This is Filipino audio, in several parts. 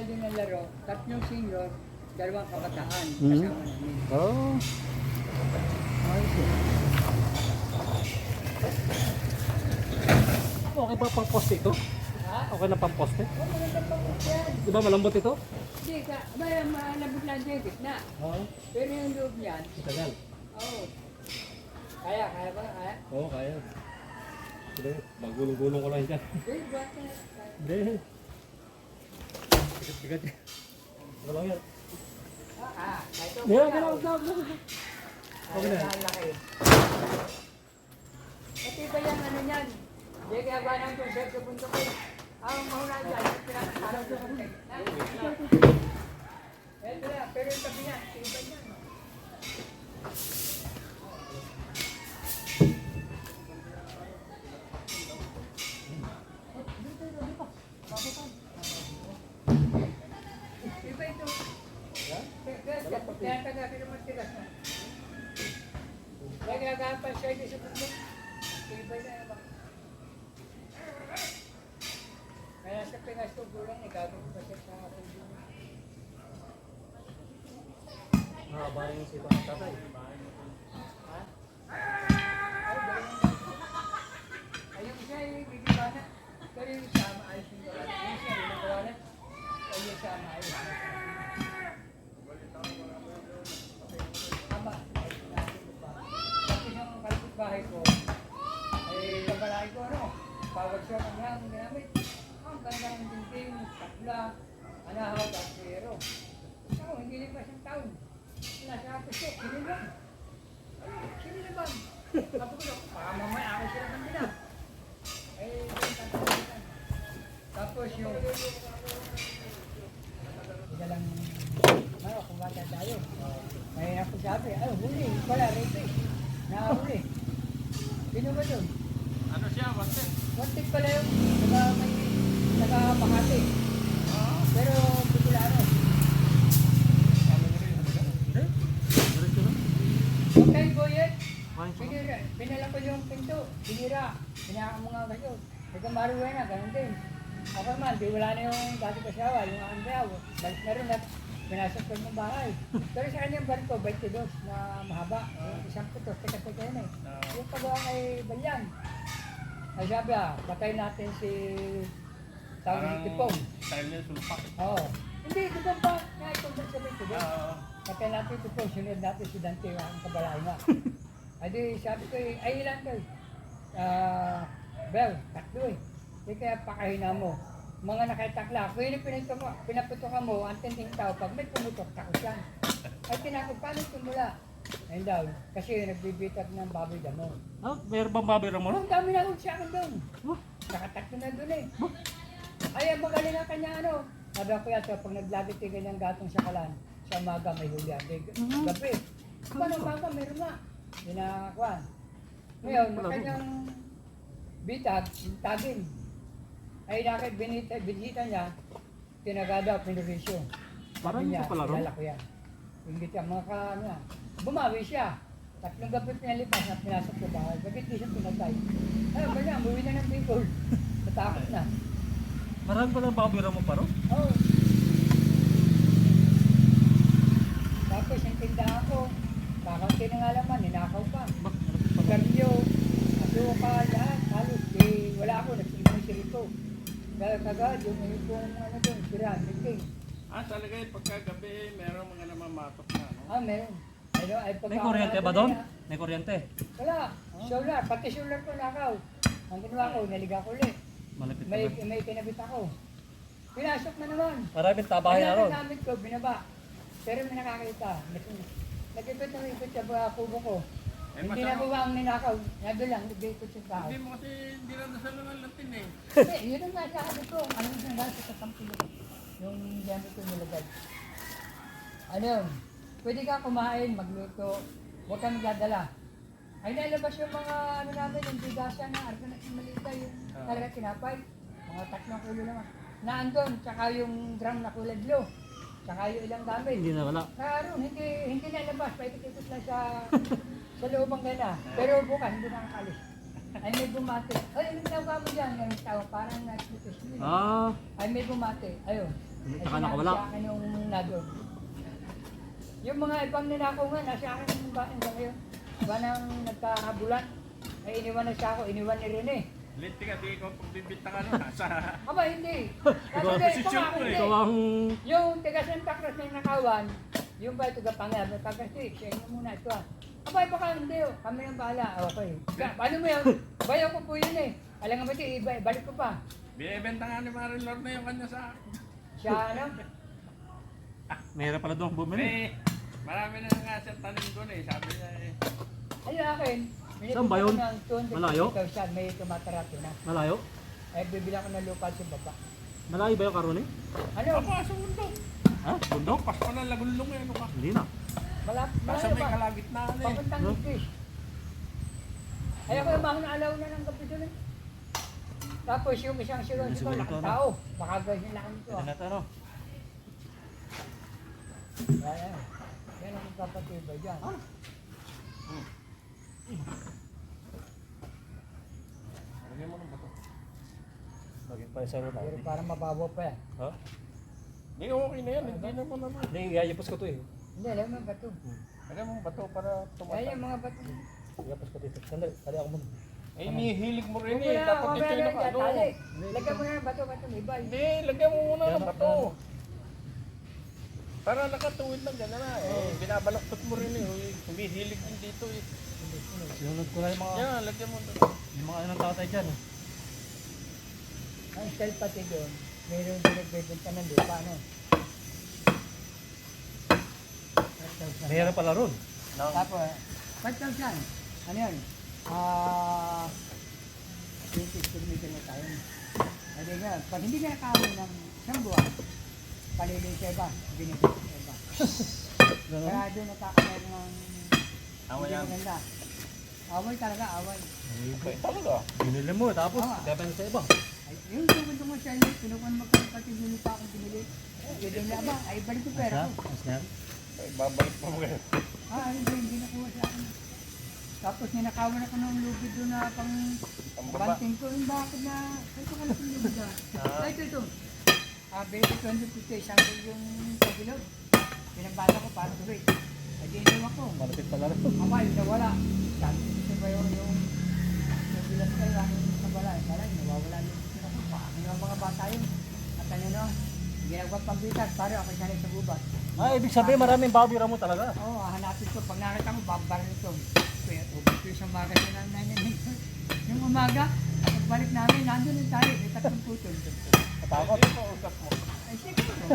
physical din ng laro, tatlong senior, dalawang kabataan, Mhm. kasama namin. Oh. Ayos eh. Okay ba pang poste ito? Ha? Okay na pang poste? Oh, maganda pa po yan. Di ba malambot ito? Hindi, ka, ba, malabot lang dyan, gitna. Oo. Pero yung loob niyan, Matagal. oh. Kaya, kaya ba? Kaya? Oo, kaya. Sige, magulong-gulong ko lang dyan. Na. Kaya. Hindi. Sigat-sigat. Ano lang yan? Ah, ah, kahit ako. Hindi, gano'n, gano'n, gano'n. Okay na. Ito ba yung ano? Hindi kaya ba ng concert sa punto ko? Ang mahula dyan, yung pinakasarap sa lang, pero yung tabi niyan, ito iba niyan. Kaya sa Pinas ko gulang, nagagawin pa siya sa pundo. Mahaba yung sito ng tatay. Ha? Ay, galing na. Ay, yung isa ay gigiba na. Pero yung isa maayos yung gawa. Yung isa rin ang gawa na. Ay, yung isa maayos. Tama. Ay, sinabi ko pa. Kasi yung bahay ko, ay kabalay ko ano, power shot ang lang ginamit. Ang ganda ng dingding, takla, anahaw, at zero. Ako, hindi rin pa siyang taon. Nasa ato siya, sinilang. Sino naman? Sabi ko, baka mamaya ako sila ng bila. Eh, tatalitan. Tapos yung... Hindi lang... Ano, kung bata tayo. May ako sabi, ay, huli, wala, rape. Nakahuli. Sino ba yun? Ano siya, Bante? Wanted pala yung taga may taga Makati. Pero Bicolano. Okay, boyet. Pinira, pinala ko yung pinto, pinira, pinaka mo nga kayo. Ikaw maruwi na, ganun din. Ako man, di wala na yung dati kasawa, yung andaw. Balik na rin at pinasok ko yung bahay. Pero sa kanyang barko, 22 na mahaba. Yung isang putos, teka-teka yun eh. Yung pagawa kay Balyan. Ay sabi ah, patay natin si tawag ni Tipong. Style niya, sulpak. Oo. Hindi, Tipong pa. Nga itong sa 22. Oo. Patay natin ito po, sunod natin si Dante ang kabalay nga. Ay di, sabi ko, eh, ay ilan to? Ah, Bel, tatlo eh. Di kaya pakahina mo. Mga yun yung pinito mo, pinaputokan mo, ang tinding tao, pag may pumutok, takot yan. Ay tinakot, paano tumula? Ayun daw, kasi nagbibitag ng baboy damo. Ah, mayroon bang babira mo na? Ang dami na sa akin doon. Oh, Nakatakto na doon eh. Ay, ang magaling ang kanya ano. Sabi ko yan, so, pag naglagay tayo ng gatong sa kalan, sa umaga may huli. Hindi, Mhm. gabi. Paano umaga, meron na. Hindi na. Ngayon, ang kanyang bitag, tagin. Ay, nakit binita, binita niya, tinagada, pinurisyo. Parang Sabi niya, ito pala ron. kilala ko yan. Yung gitya, mga ka, ano yan. Bumawi siya. Tatlong gabi pinalipas at pinasok ko bahay. Bakit di siya pinatay? Ay, ba niya, umuwi na ng Bicol. Natakot na. marami palang babira mo pa ron? Oo. Tapos yung tindahan ko, kakunti na nga laman, ninakaw pa. Ba? Garnyo, asukal, lahat, halos. Eh, wala ako, nagsimang si Kaya kagad, yung kung ano doon, sira, meeting. Ah, talaga yung pagkagabi, meron mga namamatok na, no? Ah, meron. Ano, ay pagka- May kuryente ba doon? May kuryente. Wala. Solar, pati solar ko nakaw. Ang ginawa ko, naliga ko ulit. Malapit May, ba? may kinabit ako. Pinasok na naman. Maraming tabahay na ron. na gamit ko, binaba. Pero may nakakita. Nag- Nag-ikot ng ikot sa kubo ko. Eh, Hindi na ko ang ninakaw. Nado lang, nag-ikot sa tao. Hindi mo kasi, hindi lang nasa lang latin eh. Hindi, yun ang nasa sabi ko. Ano yung nasa sa kampilo? Yung gamit ko nilagay. Ano yun? Pwede ka kumain, magluto. Huwag kang dadala. Ay nalabas yung mga ano namin, yung bigasan na arko na malita yung Ah. talaga tinapay. Mga tatlong kilo naman. Naandun, tsaka yung drum na kulay Tsaka yung ilang gamit. Hindi na wala. Karon, hindi, hindi nalabas. Paikot-ikot lang sa, sa loob ang gana. Pero bukas, hindi nakakalis. Ay may bumate. Ay, anong tawag mo dyan? Yung tao, parang nila. Ah, Ay may bumate. Ayun. Ay, sinabi nakawala. Sa akin yung nandun. Yung mga ibang ninakaw nga, nasa akin yung ba sa ngayon. Ba nang nagkahabulan, ay iniwan na siya ako, iniwan ni Rene. Linti ka, di ko pagbibintang ano, nasa... Aba, hindi. Kasi hindi, Posisyon ito nga, ko eh. hindi. Ikaw ang... Yung taga Santa Cruz na nakawan, yung ba ito kapangyan, may pagkasi, siya inyo muna ito ah. Aba, baka hindi oh, kami ang bahala. Okay. Ka- Ano mo yun? Bayo ko po yun eh. Alam nga ba ito, iba- balik ko pa. Binibenta nga ni Marilyn Lord na yung kanya sa... Siya ano? Mahirap pala doon bumili. Eh, marami na nga siya tanim doon eh. Sabi niya eh. Ayun akin. Saan ba yun? Malayo? May tumatarato na. Malayo? Eh, bibilang ko ng lupa sa baba. Malayo ba yung karuni? Ano? Ako, sa mundo. Ha? Bundok? Pas pa na lagulong eh. Ano ka? Hindi na. Malap, Nasa malayo may ba? kalagitnaan eh. Papuntang No? English. Ay ako yung mga naalaw na ng kapitulo. Tapos yung isang silon Yung ito, siguro lakang ito, ano? tao. Baka ganyan lang ito. Ah. na ito, ano? Yan, yan. Yan ang magpapatibay dyan. Lagyan mo ng bato. Lagyan pa isa rin Pero parang mababaw pa yan. Ha? Hindi, okay na yan. Hindi naman ano. Hindi, iayapos ko to eh. Hindi, alam mo bato. Lagyan mo ng bato para tumata. yung mga bato. Iayapos ko dito. Sandali, tali ako muna. Eh, inihilig mo rin eh. Dapat dito na yung lagyan, ano. Lagyan mo na ng bato, bato, may bay. Hindi, lagyan mo muna Yan, ng bato. Para nakatuwid lang gano'n na eh. Binabalaktot mo rin eh. Humihilig din dito eh. Sinunod ko na yung mga... Yan, lagyan mo doon. Yung mga ano ng tatay dyan. eh. Ang style pati doon, meron din nagbebenta ng lupa, ano? Mahirap pala ron. Tapos, 5,000. Ano yun? Ah, 20 kilometer na tayo. Hindi nga, pag hindi ka nakahuli ng isang buwan, palilin sa iba, binibig sa iba. Kaya doon nakakaroon ng Away hindi yan. maganda. Away talaga, away. Okay, talaga. Binili mo, tapos gabang sa iba. Ay, yung tungkol tungkol sa inyo, kinukuha mo kang pati yung lupa akong binili. Pwede na ba? Ay, balik ko pera ko. Mas yan? Ay, babalik mo ngayon. Ah, hindi, hindi nakuha sa akin. Tapos ninakawan ako ng lubid doon na pang banting ko. Yung bakit na, ay ko yung lubid ah. Ah. Ay, ito, ito. Ah, basic 2050, isang yung pagilog. Pinabata ko para tuloy. Ay, di iniwan ko. Malapit pala rin. Abay, nawala. Sabi ko sa bayo yung nabilas kayo, nawala. Eh, Kala, nawawala yung sila ko. Paano yung mga bata yun? At ano no, ginagawa pambitas, pare ako sanay sa gubat. Ah, ibig sabihin maraming baboy ramo talaga. Oo, oh, hanapin ko. Pag nakita ko, babar nito. Kaya ubos ko sa umaga sa nanay Yung umaga, pagbalik namin, nandun yung tayo. May tatlong putol. Hindi mo usap mo. Ay, siguro.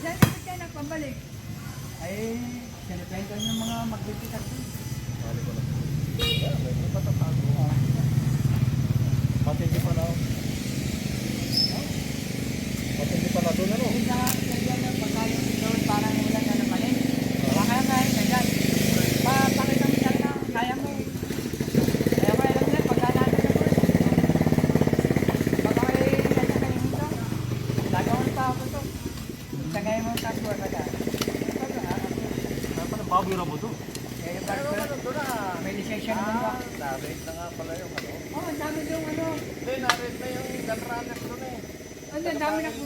Yan, kapag kayo nagpabalik. Ay, sinipento yung mga magbibitak ko. Yan, may patatago. Matindi pala. Matindi pala doon ano. Yung sa kaya ng pagkain ito, parang wala na naman eh. Baka kahit na dyan. Papakita mo talaga, kaya mo eh. Kaya mo alam niya, pagka natin na po. Baka may nasa kayo nito. Lagawan pa ako to. Tagay mo sa kuwa ka dyan. Kaya pala baboy ramo doon. Kaya yung Pero barko, ano doon ah. may lisensya naman ba? Narate na nga pala yung ano. Oo, ang dami doon ano. Hindi, narate na yung runner doon. Ano, dami na po.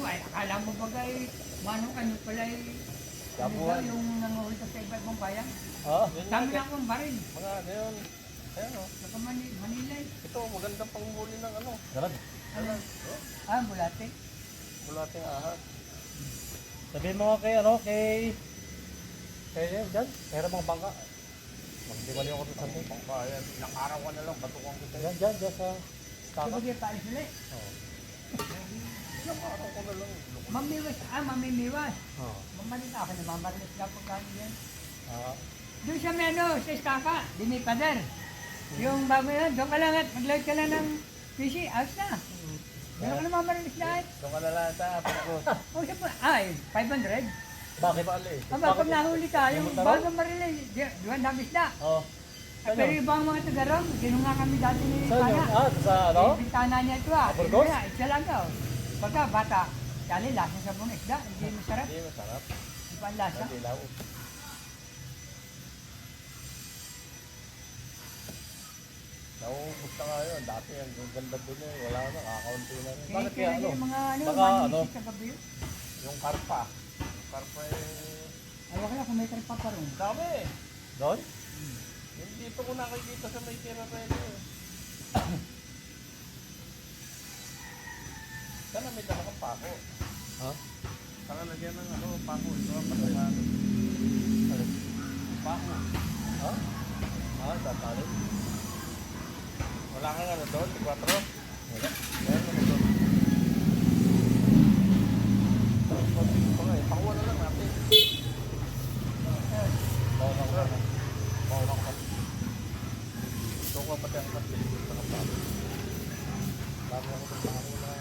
Mo ba kay Manong ano pala yung nanguhulta sa iba ibang bayan? Dami na akong baril. Mga yun. Ayan o. Mani- Manila eh. Ito, magandang panghuli ng ano. garad. Ano? Ah, bulate. Bulating ahas. Sabihin mo kay ano, kay... Kay yan, dyan. Meron mga bangka. Magdiwali ako sa atin. Pangkayan. Ilang araw ka na lang, batukan kita. Yan, dyan, dyan sa... Staka. Sabagay pa alis ulit. Oo. Ilang araw ka na lang. Mamimiwas. Ah, mamimiwas. Oo. Mamalit ako na mamarilis ka pag ano yan. Ah, Doon sa may ano, sa Estaka, di may pader. Yung bago yan, doon ka lang at mag-load ka lang ng PC, ayos na. Doon ka na mamarilis lahat. Doon ka na lang sa Apagos. O siya pa, ay, 500. Bakit? Aba, pag nahuli Yung bago marilis, di di ba dami isda. Oo. At pero yung ibang mga tagarong, ginunga kami dati ni Saan yun? Pana. Ah, sa ano? Yung bintana niya ito ah. Burgos? Kaya, isa lang daw. Pagka bata, dali lasa sa buong isda, hindi masarap. Hindi masarap. Di ba ang lasa? Hindi lang. Nauubos na nga yun. Dati ang ganda doon eh. Wala na, kakaunti na rin. Bakit kaya ano? Yung mga ano, Baka mga ano? isip sa gabi. Yung karpa. Yung karpa eh... Ay, wala kung may karpa pa rin. Dami eh. Doon? Yung dito ko nakikita sa may Tirarello eh. Sana may dala kang pako. Ha? Para lagyan ng ano, pako. Ito ang patalaan. Ano? Pako. Ha? Ah, tatalo. Wala kang ano doon, di 4? Wala. Meron naman doon. Konti pa nga eh. Pakuha na lang natin. Bawal ako na. Bawal ako na. Ito ko pati ang kasi sa kapatid. Dami ako ng pako na.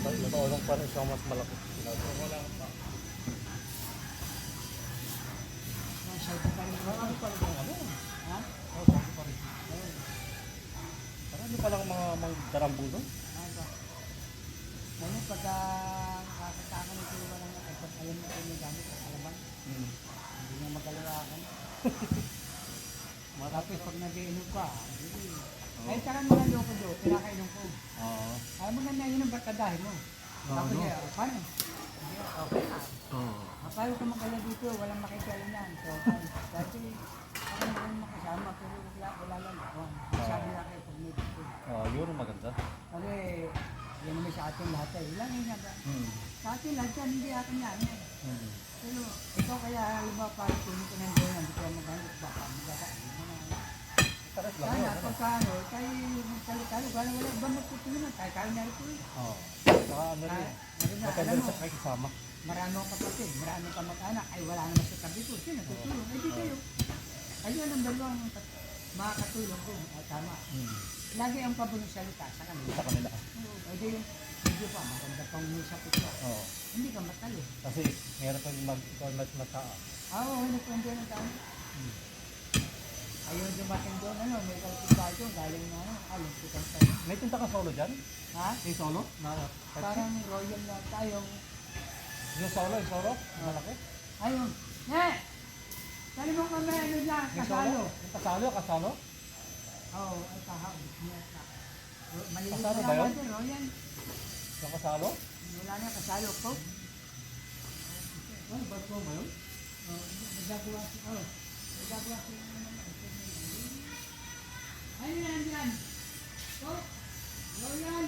Basta Natulong pa rin siya mas malaki. Lang pa. Site pa rin. Marami pa rin ano. Ha? Marami pa rin. Marami pa lang mga mga darambu doon. Ano? Ngayon, pagka nakakataka ng tuwa pag alam mo kung may gamit sa kalaban, Hmm. hindi na magkalalakan. Tapos pag nag-iinom ka, hindi. Ay, saka mga loko do, pinakainom ko. Oo. Ay, maganda yun ang barkadahin mo. Tapos niya, paano? Okay na. Oo. Ah, Paano ka magkala dito, walang makikialam yan. So, dati, ako naman makasama, pero wala, wala lang. Oh, sabi na kayo pag may dito. Ah, yun ang maganda. Kasi, yan naman sa atin lahat eh. Ilang yun nga. Hmm. Sa atin lahat yan, hindi akin yan. Hmm. Pero, ikaw kaya, halimbawa, parang kunin ko ng doon, hindi ko maghanap, baka magkakain. Taras lang yun. Sana, ano? pagka ano, tayo magkalitalo, wala wala ba magtutulungan, tayo kaya na rin eh. Oo. Saka ano rin. Mo, sa kakisama. marami akong kapatid, marami akong kamag-anak, ay wala naman sa tabi ko, sino tutulong? Ay di kayo. Ang dalawang kat- makakatulong ko, at tama. Lagi ang pabulong salita sa kanila. Sa kanila. Oo, ay di medyo pa, maganda pang sa pitwa. Oo. Hindi ka matalo. Kasi meron pang mag ikaw mag mataa. Ah, Oo, hindi ko hindi ng tao. Hmm. Ayun dumating doon, ano, may kalpit tayo doon, galing na, ano, alam ko kang tayo. May tinta ka solo dyan? Ha? May solo? Na Parang royal na tayong, Yung solo, yung solo? Malaki? ayun, ne! Sali mo kami, ano dyan, May kasalo. Yung kasalo, kasalo? Oo, oh, ay na. Maliit Kasalo na ba yun? natin, royal. Yung kasalo? Wala na kasalo ko. Ano, ba't mo ba yun? Oh, nagagawa si, oh, nagagawa si, ano yan dyan? Oh, royal.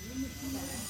Linis mo na yan.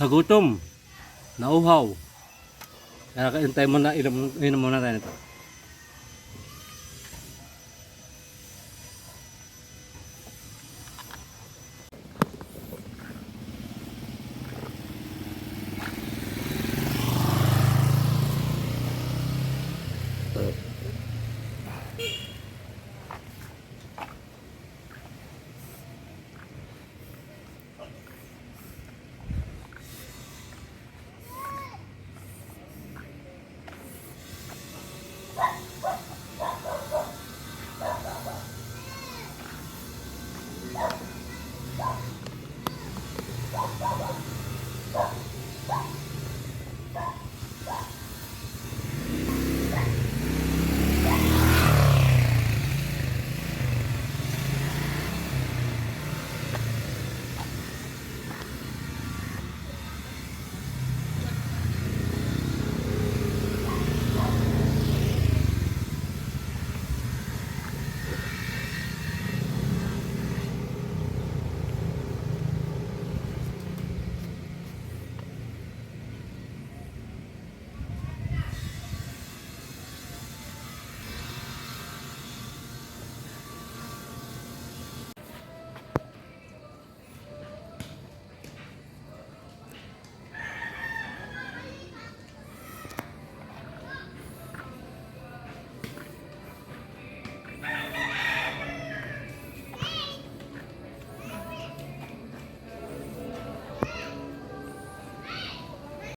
Nagutom. Nauhaw. Kaya kaintay mo na, inom, inom muna tayo nito.